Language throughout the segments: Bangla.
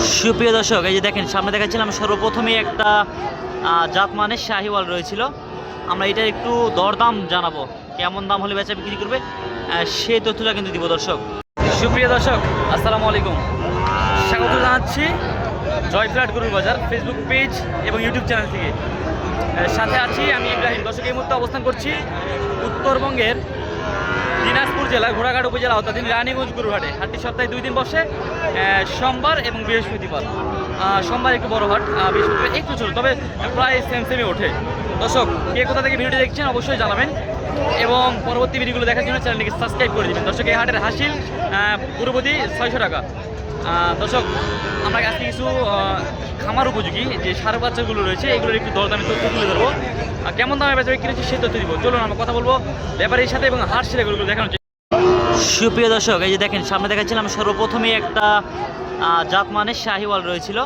সুপ্রিয় দর্শক এই যে দেখেন সামনে দেখাচ্ছিলাম সর্বপ্রথমেই একটা আহ, জাতমানের শাহিওয়াল রয়েছিল। আমরা এটা একটু দরদাম জানাব কেমন দাম হলে বেচা বিক্রি করবে সেই তথ্যটা কিন্তু দিব দর্শক। সুপ্রিয় দর্শক আসসালামু আলাইকুম। স্বাগত জানাচ্ছি জয়ফ্লাট গরুর বাজার ফেসবুক পেজ এবং ইউটিউব চ্যানেল থেকে। সাথে আছি আমি ইব্রাহিম। দর্শক এই মুহূর্তে অবস্থান করছি উত্তরবঙ্গের দিনাজপুর জেলার ঘোড়াঘাট উপজেলা অর্থাৎ রানীগঞ্জ গরুহাটে। হাটটি সপ্তাহে দুই দিন বসে সোমবার এবং বৃহস্পতিবার। সোমবার একটু বড় হাট বৃহস্পতিবার একটু ছোট, তবে প্রায় সেম সেমই ওঠে। দর্শক, কে কোথা থেকে ভিডিওটি দেখছেন অবশ্যই জানাবেন এবং পরবর্তী ভিডিওগুলো দেখার জন্য চ্যানেলটিকে সাবস্ক্রাইব করে দেবেন। দর্শক, এই হাটের হাসিল পুরোপতি ছয়শো টাকা। দর্শক, আমরা আজকে কিছু খামার উপযোগী যে সার বাচ্চাগুলো রয়েছে, এগুলোর একটু দরদামি তথ্য তুলে ধরবো। কেমন দামে বেচা বিক্রি হচ্ছে সে তথ্য দিব চলুন, আমরা কথা বলব ব্যাপারীর সাথে এবং হাট সেরেগুলো দেখানোর সুপ্রিয় দর্শক, এই যে দেখেন, সামনে দেখাচ্ছিলাম সর্বপ্রথমেই একটা জাতমানের শাহিওয়াল রয়েছিল।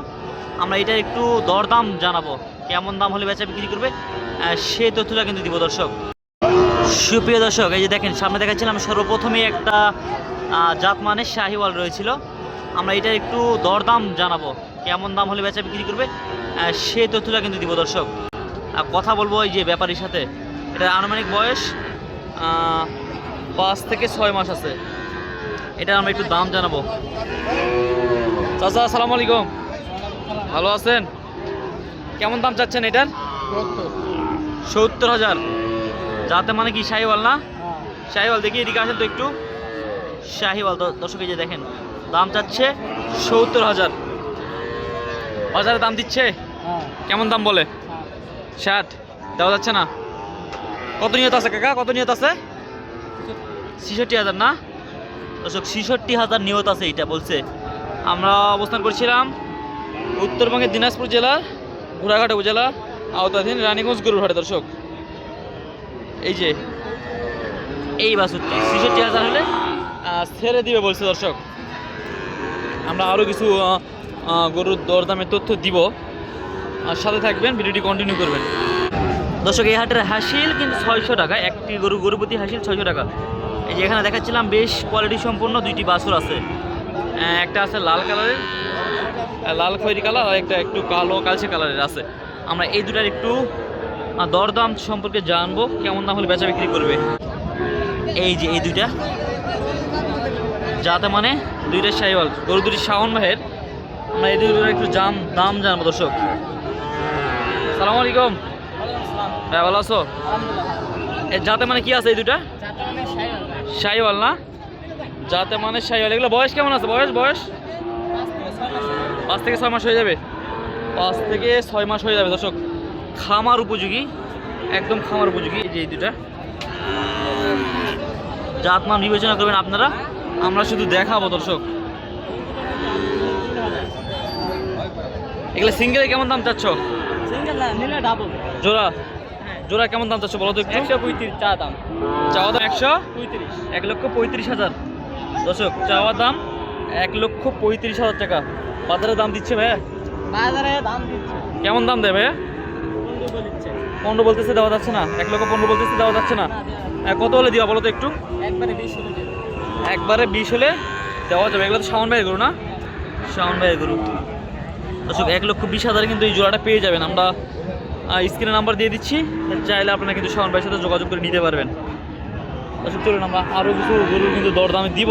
আমরা এটার একটু দরদাম জানাব, কেমন দাম হলে বেচা বিক্রি করবে সেই তথ্যটা কিন্তু দিব দর্শক। সুপ্রিয় দর্শক, এই যে দেখেন, সামনে দেখাচ্ছিলাম সর্বপ্রথমেই একটা জাতমানের শাহিওয়াল রয়েছিল। আমরা এটার একটু দরদাম জানাব, কেমন দাম হলে বেচা বিক্রি করবে সেই তথ্যটা কিন্তু দিব দর্শক। কথা বলব এই যে ব্যাপারীর সাথে। এটা আনুমানিক বয়স পাঁচ থেকে ছয় মাস আছে। এটা আমরা একটু দাম জানাব। চাচা আসসালামু আলাইকুম। ভালো আছেন? কেমন দাম চাচ্ছেন এটার? সত্তর হাজার। যাতে মানে কি শাহিওয়াল না? শাহিওয়াল দেখি এদিকে আসেন তো একটু। শাহিওয়াল দর্শক এই যে দেখেন দাম চাচ্ছে সত্তর হাজার। বাজারে দাম দিচ্ছে? কেমন দাম বলে? ষাট। দেওয়া যাচ্ছে না। কত নিয়ত আছে কাকা? কত নিয়ত আছে? ছিষট্টি হাজার না? দর্শক, ছিষট্টি হাজার নিয়ত আছে এটা বলছে। আমরা অবস্থান করছিলাম উত্তরবঙ্গের দিনাজপুর জেলার ঘোড়াঘাট উপজেলা আওতাধীন রানীগঞ্জ গরুরহাটে দর্শক। এই যে, এই বাসুরটি ছিষট্টি হাজার হলে ছেড়ে দিবে বলছে দর্শক। আমরা আরও কিছু গরুর দরদামের তথ্য দিব। সাথে থাকবেন, ভিডিওটি কন্টিনিউ করবেন। দর্শক, এই হাটের হাসিল কিন্তু ছয়শো টাকা, একটি গরু, গরুপতি হাসিল ছয়শো টাকা। এই যে এখানে দেখাচ্ছিলাম, বেশ কোয়ালিটি সম্পন্ন দুইটি বাছুর আছে। একটা আছে লাল কালারের লাল খয়েরি কালার, আর একটা একটু কালো কালচে কালারের আছে। আমরা এই দুটার একটু দরদাম সম্পর্কে জানব, কেমন দাম হলে বেচা বিক্রি করবে। এই যে এই দুইটা, যাতে মানে দুইটা শাহিওয়াল, গরু দুটি শাওন ভাইয়ের আমরা এই দুটোর একটু দাম দাম জানব, দর্শক। সালাম আলাইকুম। হ্যাঁ ভালো আছো? এ যাতে মানে কি আছে এই দুটা শাহিওয়াল না? যাতে মানে শাহিওয়াল এগুলো বয়স কেমন আছে? বয়স বয়স? পাঁচ থেকে ছয় মাস হয়ে যাবে। পাঁচ থেকে ছয় মাস হয়ে যাবে, দর্শক। খামার উপযোগী, একদম খামার উপযোগী এই যে এই দুটা জাতমান বিবেচনা করবেন আপনারা। আমরা শুধু দেখাবো, দর্শক। এগুলো সিঙ্গেলে কেমন দাম চাচ্ছ? নিলে ডাবল জোড়া? জোড়া কেমন দাম চাচ্ছ বলো তো একটু? একশো পঁয়ত্রিশ চা দাম। চাওয়া দাম একশো? পঁয়ত্রিশ। এক লক্ষ পঁয়ত্রিশ হাজার। দর্শক চাওয়া দাম এক লক্ষ পঁয়ত্রিশ হাজার টাকা। বাজারে দাম দিচ্ছে ভাইয়া? বাজারে দাম দিচ্ছে। কেমন দাম দেবে ভাইয়া? পনেরো বলতেছে দেওয়া যাচ্ছে না। এক লক্ষ পনেরো বলতেছে দেওয়া যাচ্ছে না। কত হলে দিবা বলো তো একটু? একবারে বিশ হলে একবারে বিশ হলে দেওয়া যাবে। এগুলো তো শাওন ভাইয়ের গরু না? শাওন ভাইয়ের গরু। দর্শক, এক লক্ষ বিশ হাজারে কিন্তু এই জোড়াটা পেয়ে যাবেন। আমরা স্ক্রিনে নাম্বার দিয়ে দিচ্ছি। চাইলে আপনারা কিন্তু শাওন ভাইয়ের সাথে যোগাযোগ করে নিতে পারবেন। দর্শক, চলুন আমরা আরও কিছু গরুর কিন্তু দরদামে দিব।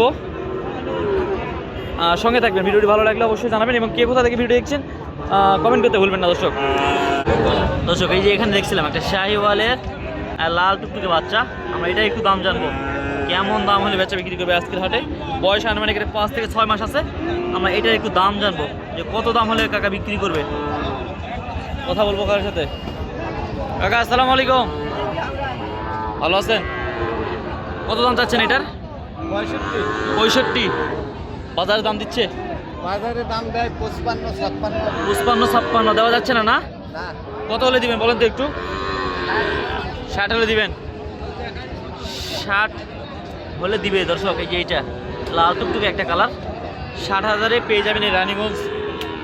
সঙ্গে থাকবেন। ভিডিওটি ভালো লাগলে অবশ্যই জানাবেন এবং কে কোথা থেকে ভিডিও দেখছেন কমেন্ট করতে ভুলবেন না দর্শক। দর্শক, এই যে এখানে দেখছিলাম একটা শাহিওয়ালের লাল টুকটুকে বাচ্চা। আমরা এটা একটু দাম জানব। কেমন দাম হলে বেচা বিক্রি করবে আজকের হাটে? বয়স আনুমানিক পাঁচ থেকে ছয় মাস আছে। আমরা এটার একটু দাম জানব যে কত দাম হলে কাকা বিক্রি করবে? কথা বলব কার সাথে? কাকা আসসালামু আলাইকুম। ভালো আছেন? কত দাম চাচ্ছেন এটার? পঁয়ষট্টি। বাজারে দাম দিচ্ছে? বাজারে দাম দেয় পঁচপান্ন ছাপ্পান্ন। পুষ্পান্ন ছাপ্পান্ন দেওয়া যাচ্ছে না না? না। কত হলে দিবেন বলেন তো একটু? ষাট হলে দিবেন? ষাট হলে দিবে দর্শক এই যে এইটা। লাল টুকটুকে একটা কালার। ষাট হাজারে পেয়ে যাবেন এই রানীগঞ্জ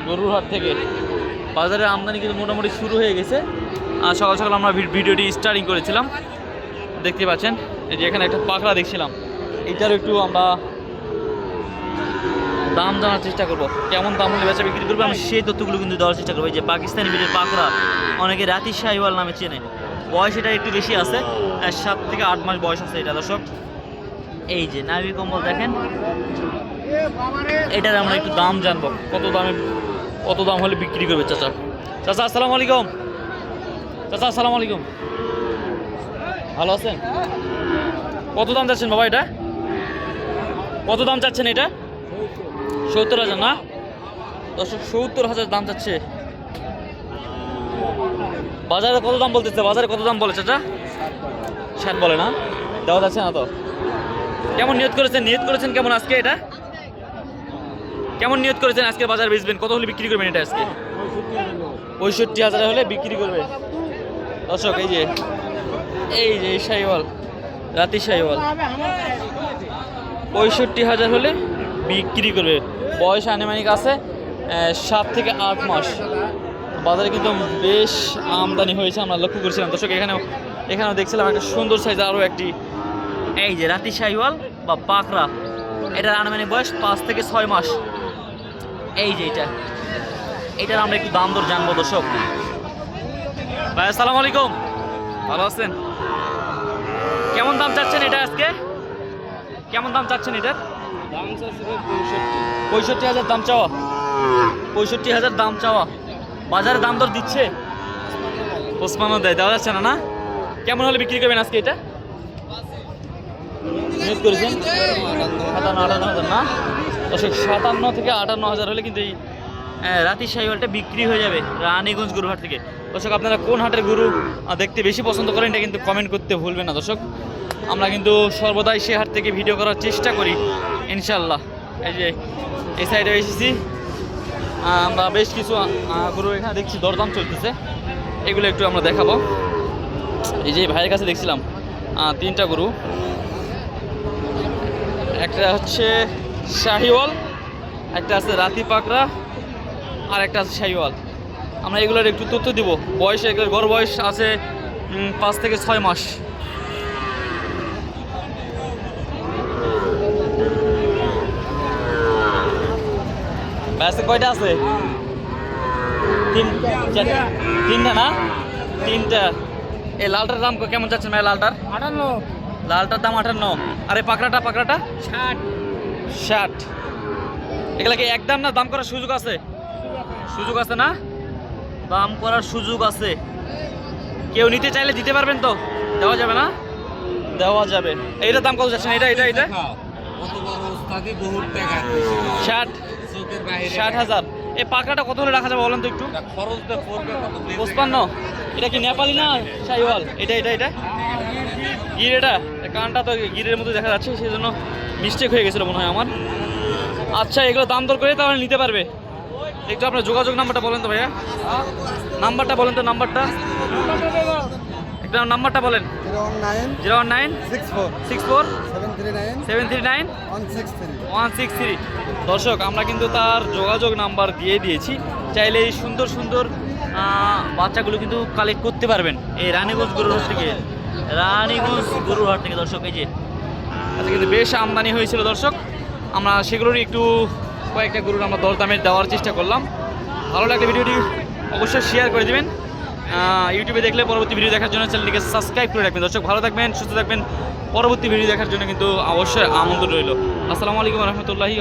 গরুর হাট থেকে। বাজারে আমদানি কিন্তু মোটামুটি শুরু হয়ে গেছে। আর সকাল সকাল আমরা ভিডিওটি স্টার্টিং করেছিলাম। দেখতে পাচ্ছেন, এই যে এখানে একটা পাখড়া দেখছিলাম। এইটারও একটু আমরা দাম জানার চেষ্টা করব। কেমন দাম হলে বেচা বিক্রি করব, আমি সেই তথ্যগুলো কিন্তু দেওয়ার চেষ্টা করব। যে পাকিস্তানি বিটের পাকড়া অনেকে রাতি শাহিওয়াল নামে চেনে। বয়স এটা একটু বেশি আছে সাত থেকে আট মাস বয়স আছে এটা, দর্শক। এই যে নাভি কম্বল দেখেন। এটার আমরা একটু দাম জানব। কত দামে কত দাম হলে বিক্রি করবে চাচা? চাচা, আসসালামু আলাইকুম। চাচা, আসসালামু আলাইকুম। ভালো আছেন? কত দাম চাচ্ছেন বাবা এটা? কত দাম চাচ্ছেন এটা? সত্তর হাজার, না? দর্শক, সত্তর হাজার দাম চাচ্ছে। বাজারে কত দাম বলতেছে? বাজারে কত দাম বলে চাচা? ষাট বলে না? দেওয়া যাচ্ছে না তো? কেমন নিয়ত করেছেন? নিয়ত করেছেন কেমন আজকে এটা? কেমন নিয়ত করেছেন আজকে বাজার বেচবেন? কত হলে বিক্রি করবেন এটা আজকে? পঁয়ষট্টি হাজার হলে বিক্রি করবে দর্শক, এই যে এই যে শাহিওয়াল, রাতি শাহিওয়াল। পঁয়ষট্টি হাজার হলে বিক্রি করবে। বয়স আনুমানিক আছে সাত থেকে আট মাস। বাজারে কিন্তু বেশ আমদানি হয়েছে, আমরা লক্ষ্য করেছিলাম। দর্শক, এখানেও এখানেও দেখছিলাম একটা সুন্দর সাইজ আরও একটি। এই যে রাতি শাহিওয়াল বা পাকড়া, এটার আনুমানিক বয়স পাঁচ থেকে ছয় মাস। এই যে এটা। এটার আমরা একটু দাম দর জানব দর্শক। ভাই আসসালামু আলাইকুম। ভালো আছেন? কেমন দাম চাচ্ছেন এটা আজকে? কেমন দাম চাচ্ছেন এটার? দাম পঁয়ষট্টি। পঁয়ষট্টি হাজার দাম চাওয়া? পঁয়ষট্টি হাজার দাম চাওয়া। বাজারে দাম দর দিচ্ছে? ওসমানও দেয় দেওয়া যাচ্ছে না না? কেমন হলে বিক্রি করবেন আজকে এটা? করেছেন? সাতান্ন আটান্ন হাজার না? দর্শক, সাতান্ন থেকে আটান্ন হাজার হলে কিন্তু এই রাতি শাহিওয়ালটা বিক্রি হয়ে যাবে রানীগঞ্জ গরুহাট থেকে। দর্শক, আপনারা কোন হাটের গরু দেখতে বেশি পছন্দ করেন এটা কিন্তু কমেন্ট করতে ভুলবেন না দর্শক। আমরা কিন্তু সর্বদাই সে হাট থেকে ভিডিও করার চেষ্টা করি ইনশাল্লাহ এই যে, এই সাইডে এসেছি। আমরা বেশ কিছু গরু এখানে দেখছি, দরদাম চলতেছে। এগুলো একটু আমরা দেখাবো। এই যে ভাইয়ের কাছে দেখছিলাম তিনটা গরু। একটা হচ্ছে শাহিওয়াল একটা আছে রাতি পাকড়া আর একটা আছে শাহিওয়াল। আমরা এগুলোর একটু তথ্য দিব। বয়স এগুলোর গড় বয়স আছে পাঁচ থেকে ছয় মাস। ব্যাসে কয়টা আছে? তিন তিনটা না? তিনটা। এই লালটার দাম কেমন যাচ্ছে ভাই লালটার? আটান্ন। লালটার দাম আটান্ন। আরে পাকড়াটা পাকড়াটা? ষাট। ষাট। এগুলো কি একদম না দাম করার সুযোগ আছে? সুযোগ আছে না? দাম করার সুযোগ আছে। কেউ নিতে চাইলে দিতে পারবেন তো? দেওয়া যাবে না? দেওয়া যাবে। এইটা দাম কত যাচ্ছেন এটা এটা এটা ষাট। ষাট হাজার। এই পাকড়াটা কত হলে রাখা যাবে বলেন তো একটু? খরচটা পড়বে পঁচপান্ন। এটা কি নেপালি না শাহিওয়াল? এটা এটা এটা। গির এটা? কানটা তো গিরের মতো দেখা যাচ্ছে সেই জন্য মিস্টেক হয়ে গেছিল মনে হয় আমার। আচ্ছা এগুলো দাম দর করে তাহলে নিতে পারবে। একটু আপনার যোগাযোগ নাম্বারটা বলেন তো ভাইয়া। নাম্বারটা বলেন তো নাম্বারটা। একটা নাম্বারটা বলেন। Zero one nine zero one nine six four. Six four. Seven three nine seven three nine? One six three. দর্শক, আমরা কিন্তু তার যোগাযোগ নাম্বার দিয়ে দিয়েছি। চাইলে এই সুন্দর সুন্দর বাচ্চাগুলো কিন্তু কালেক্ট করতে পারবেন। এই রানীগঞ্জ গরুরহাট থেকে। রানীগঞ্জ গরুরহাট থেকে, দর্শক, এই যে আচ্ছা কিন্তু বেশ আমদানি হয়েছিল, দর্শক। আমরা সেগুলোরই একটু কয়েকটা গরুর আমরা দরদামের দেওয়ার চেষ্টা করলাম। ভালো লাগলে ভিডিওটি অবশ্যই শেয়ার করে দেবেন। ইউটিউবে দেখলে পরবর্তী ভিডিও দেখার জন্য চ্যানেলটিকে সাবস্ক্রাইব করে রাখবেন। দর্শক, ভালো থাকবেন, সুস্থ থাকবেন। পরবর্তী ভিডিও দেখার জন্য কিন্তু অবশ্যই আমন্ত্রণ রইল। আসসালামু আলাইকুম রহমতুল্লাহি